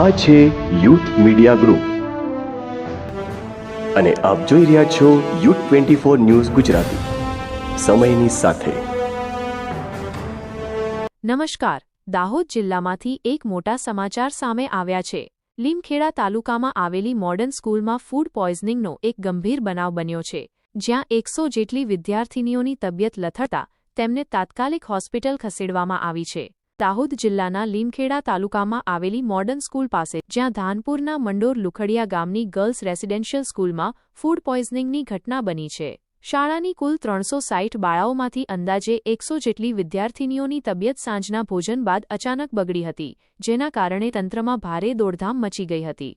આ છે youth media group. અને આપ જોઈ રહ્યા છો youth twenty four news Gujarati. સમયની સાથે. નમસ્કાર. દાહોદ જિલ્લામાંથી એક મોટા સમાચાર સામે આવ્યા છે. લીમખેડા તાલુકામાં આવેલી મોડર્ન સ્કૂલમાં ફૂડ પોઈઝનિંગનો એક ગંભીર બનાવ બન્યો છે, જ્યાં એકસો જેટલી વિદ્યાર્થિનીઓની તબિયત લથડતા તેમને તાત્કાલિક હોસ્પિટલ ખસેડવામાં આવી છે. દાહોદ જિલ્લાના લીમખેડા તાલુકામાં આવેલી મોડર્ન સ્કૂલ પાસે, જ્યાં ધાનપુરના મંડોર લુખડિયા ગામની ગર્લ્સ રેસિડેન્શિયલ સ્કૂલમાં ફૂડ પોઈઝનિંગની ઘટના બની છે. શાળાની કુલ ત્રણસો સાઠ બાળાઓમાંથી અંદાજે એકસો જેટલી વિદ્યાર્થિનીઓની તબિયત સાંજના ભોજન બાદ અચાનક બગડી હતી, જેના કારણે તંત્રમાં ભારે દોડધામ મચી ગઈ હતી.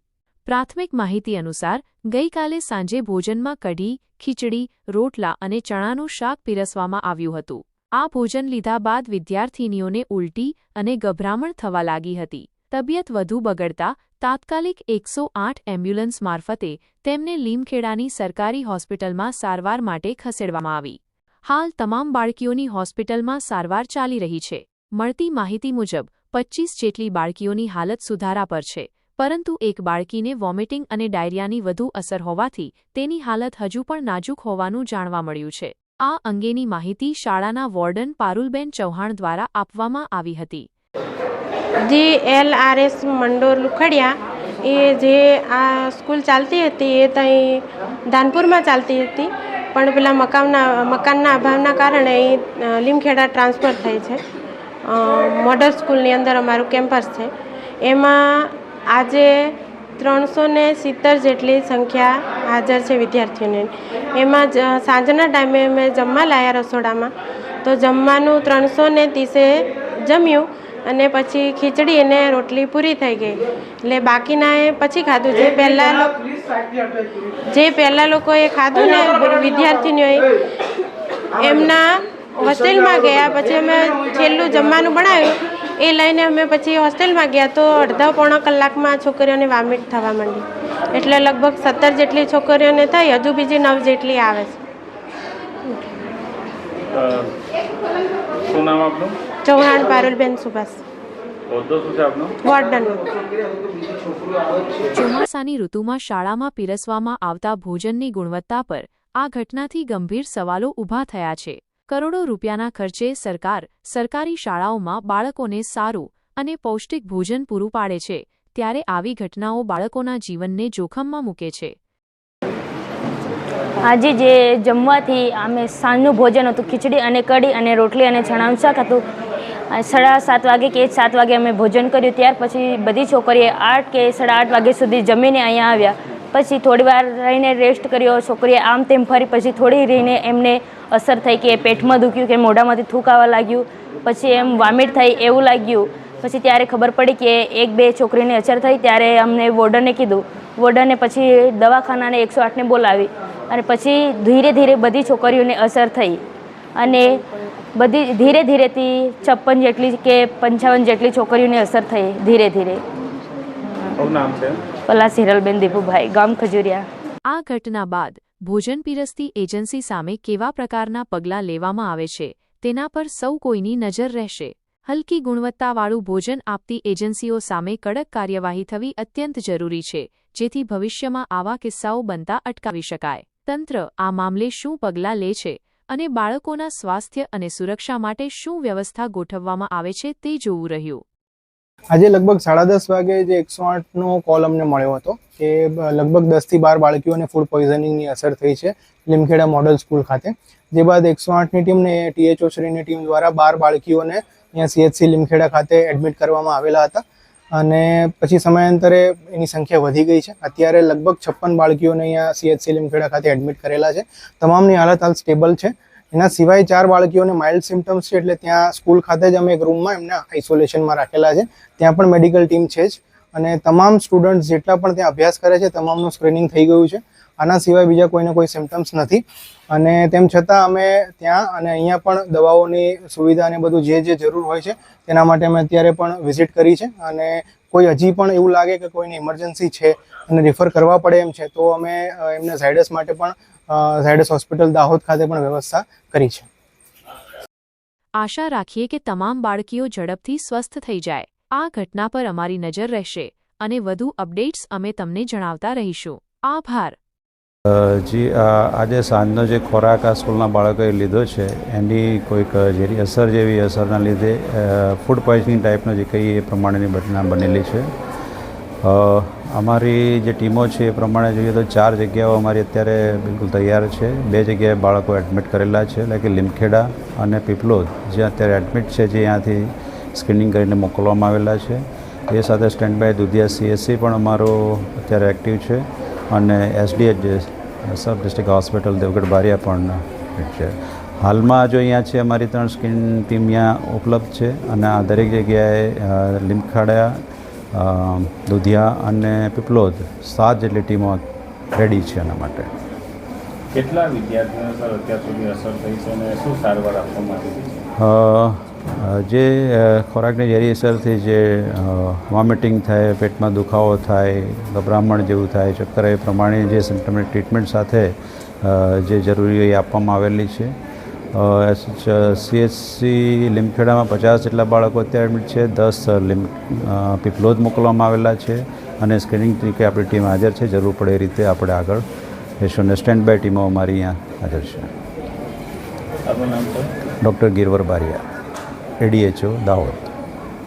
પ્રાથમિક માહિતી અનુસાર, ગઈકાલે સાંજે ભોજનમાં કઢી, ખીચડી, રોટલા અને ચણાનું શાક પીરસવામાં આવ્યું હતું. આ ભોજન લીધા બાદ વિદ્યાર્થિનીઓને ઉલટી અને ગભરામણ થવા લાગી હતી. તબિયત વધુ બગડતા તાત્કાલિક એકસો આઠ એમ્બ્યુલન્સ મારફતે તેમને લીમખેડાની સરકારી હોસ્પિટલમાં સારવાર માટે ખસેડવામાં આવી. હાલ તમામ બાળકીઓની હોસ્પિટલમાં સારવાર ચાલી રહી છે. મળતી માહિતી મુજબ, પચ્ચીસ જેટલી બાળકીઓની હાલત સુધારા પર છે, પરંતુ એક બાળકીને વોમિટિંગ અને ડાયરિયાની વધુ અસર હોવાથી તેની હાલત હજુ પણ નાજુક હોવાનું જાણવા મળ્યું છે. આ અંગેની માહિતી શાળાના વોર્ડન પારુલબેન ચૌહાણ દ્વારા આપવામાં આવી હતી. જે L R S Mandor Lukhadiya, એ જે આ સ્કૂલ ચાલતી હતી, એ ત્યાં ધાનપુરમાં ચાલતી હતી. પણ પેલા મકાનના મકાનના અભાવના કારણે એ લીમખેડા ટ્રાન્સફર થઈ છે. મોડલ સ્કૂલની અંદર અમારું કેમ્પસ છે. એમાં આજે ત્રણસો ને સિત્તેર જેટલી સંખ્યા હાજર છે વિદ્યાર્થીઓની. એમાં જ સાંજના ટાઈમે અમે જમવા લાયા રસોડામાં. તો જમવાનું ત્રણસો ને ત્રીસે જમ્યું અને પછી ખીચડી અને રોટલી પૂરી થઈ ગઈ. એટલે બાકીના એ પછી ખાધું. જે પહેલાં જે પહેલાં લોકોએ ખાધું ને વિદ્યાર્થીનીઓએ, એમના હોસ્ટેલમાં ગયા. પછી અમે છેલ્લું જમવાનું બનાવ્યું. એ લઈને અમે પછી હોસ્ટેલમાં ગયા તો અડધા પોણા કલાકમાં છોકરીઓને વામિટ થવા માંડી. એટલે લગભગ સત્તર જેટલી છોકરીઓને થઈ હજુ બીજી નવ જેટલી આવે છે. અ, શું નામ આપનું? ચૌહાણ પારુલબેન સુભાષ. ચોમાસાની ઋતુમાં શાળામાં પીરસવામાં આવતા ભોજનની ગુણવત્તા પર આ ઘટનાથી ગંભીર સવાલો ઊભા થયા છે. કરોડો રૂપિયાના ખર્ચે સરકાર સરકારી શાળાઓમાં બાળકોને સારું અને પૌષ્ટિક ભોજન પૂરું પાડે છે, ત્યારે આવી ઘટનાઓ બાળકોના જીવનને જોખમમાં મૂકે છે. આજે જે જમવાથી અમે સાંજનું ભોજન હતું, ખીચડી અને કઢી અને રોટલી અને ચણાનું શાક હતું. સાડા સાત વાગે કે સાત વાગે અમે ભોજન કર્યું, ત્યાર પછી બધી છોકરીએ આઠ કે સાડા આઠ વાગ્યા સુધી જમીને અહીંયા આવ્યા. પછી થોડી વાર રહીને રેસ્ટ કર્યો, છોકરીએ આમ તેમ ફરી પછી થોડી રહીને એમને અસર થઈ કે પેટમાં દુખ્યું કે મોઢામાંથી થૂક આવવા લાગ્યું, પછી એમ વામિટ થઈ એવું લાગ્યું. પછી ત્યારે ખબર પડી કે એક બે છોકરીને અસર થઈ ત્યારે અમને વોર્ડને કીધું. વોર્ડને પછી દવાખાનાને એકસો આઠને બોલાવી અને પછી ધીરે ધીરે બધી છોકરીઓને અસર થઈ. અને બધી ધીરે ધીરેથી છપ્પન જેટલી કે પંચાવન જેટલી છોકરીઓને અસર થઈ ધીરે ધીરે. નામ છે? પલાસ હિરલબેન દીપુભાઈ ગામ ખજુરિયા. આ ઘટના બાદ ભોજન પીરસતી એજન્સી સામે કેવા પ્રકારના પગલાં લેવામાં આવે છે તેના પર સૌ કોઈની નજર રહેશે. હલકી ગુણવત્તાવાળું ભોજન આપતી એજન્સીઓ સામે કડક કાર્યવાહી થવી અત્યંત જરૂરી છે જેથી ભવિષ્યમાં આવા કિસ્સાઓ બનતા અટકાવી શકાય. તંત્ર આ મામલે શું પગલાં લે છે અને બાળકોના સ્વાસ્થ્ય અને સુરક્ષા માટે શું વ્યવસ્થા ગોઠવવામાં આવે છે તે જોવું રહ્યું. આજે લગભગ સાડા દસ વાગે જે એકસો આઠનો કોલ અમને મળ્યો હતો કે લગભગ દસથી બાર બાળકીઓને ફૂડ પોઈઝનિંગની અસર થઈ છે લીમખેડા મોડલ સ્કૂલ ખાતે. જે બાદ એકસો આઠની ટીમને ટીએચઓ શ્રીની ટીમ દ્વારા બાર બાળકીઓને અહીંયા સીએચસી લીમખેડા ખાતે એડમિટ કરવામાં આવેલા હતા. અને પછી સમયાંતરે એની સંખ્યા વધી ગઈ છે. અત્યારે લગભગ છપ્પન બાળકીઓને અહીંયા સીએચસી લીમખેડા ખાતે એડમિટ કરેલા છે. તમામની હાલત હાલ સ્ટેબલ છે. એના સિવાય ચાર બાળકીઓને માઇલ્ડ સિમ્ટમ્સ છે એટલે ત્યાં સ્કૂલ ખાતે જ અમે એક રૂમમાં એમને આઇસોલેશનમાં રાખેલા છે. ત્યાં પણ મેડિકલ ટીમ છે જ. અને તમામ સ્ટુડન્ટ્સ જેટલા પણ ત્યાં અભ્યાસ કરે છે, તમામનું સ્ક્રીનિંગ થઈ ગયું છે. આના સિવાય બીજા કોઈને કોઈ સિમ્ટમ્સ નથી. અને તેમ છતાં અમે ત્યાં અને અહીંયા પણ દવાઓની સુવિધા અને બધું જે જે જરૂર હોય છે, તેના માટે અમે અત્યારે પણ વિઝિટ કરી છે. અને કોઈ હજી પણ એવું લાગે કે કોઈને ઇમરજન્સી છે અને રિફર કરવા પડે એમ છે, તો અમે એમને ઝાયડસ માટે પણ ઝાયડસ હોસ્પિટલ દાહોદ ખાતે પણ વ્યવસ્થા કરી છે. આશા રાખીએ કે તમામ બાળકીઓ ઝડપથી સ્વસ્થ થઈ જાય. આ ઘટના પર અમારી નજર રહેશે અને વધુ અપડેટ્સ અમે તમને જણાવતા રહીશું. આભાર. જી આજે સાંજનો જે ખોરાક આ સ્કૂલના બાળકોએ લીધો છે એની કોઈક ઝેરી અસર જેવી અસરના લીધે ફૂડ પોઈઝનિંગ ટાઈપનો જે કહીએ એ પ્રમાણેની ઘટના બનેલી છે. અમારી જે ટીમો છે એ પ્રમાણે જોઈએ તો ચાર જગ્યાઓ અમારી અત્યારે બિલકુલ તૈયાર છે. બે જગ્યાએ બાળકો એડમિટ કરેલા છે, એટલે કે લીમખેડા અને પીપલોદ જે અત્યારે એડમિટ છે, જે ત્યાંથી સ્ક્રીનિંગ કરીને મોકલવામાં આવેલા છે. એ સાથે સ્ટેન્ડ બાય દુધિયા સીએસસી પણ અમારો અત્યારે એક્ટિવ છે અને SDH sub district hospital Devgadh Baria પણ છે. હાલમાં જો અહીંયા છે, અમારી ત્રણ સ્કીન ટીમ અહીંયા ઉપલબ્ધ છે અને આ દરેક જગ્યાએ લીમખાડા દુધિયા અને પીપલોદ સાત જેટલી ટીમો રેડી છે એના માટે. કેટલા વિદ્યાર્થીઓને સર અત્યાર સુધી અસર થઈ છે અને શું સારવાર આપવામાં આવી છે? જે ખોરાકની ઝેરી અસરથી જે વોમિટિંગ થાય પેટમાં દુખાવો થાય ગભરામણ જેવું થાય ચક્કર એ પ્રમાણે જે સિમ્ટમેટિક ટ્રીટમેન્ટ સાથે જે જરૂરી એ આપવામાં આવેલી છે. સીએચસી લીમખેડામાં પચાસ જેટલા બાળકો અત્યારે એડમિટ છે. દસ લીમ પીપલોદ મોકલવામાં આવેલા છે અને સ્ક્રીનિંગ તરીકે આપણી ટીમ હાજર છે. જરૂર પડે એ રીતે આપણે આગળ અને સ્ટેન્ડ બાય ટીમો અમારી અહીંયા હાજર છે. Doctor Girvar Baria ADHO Dahod.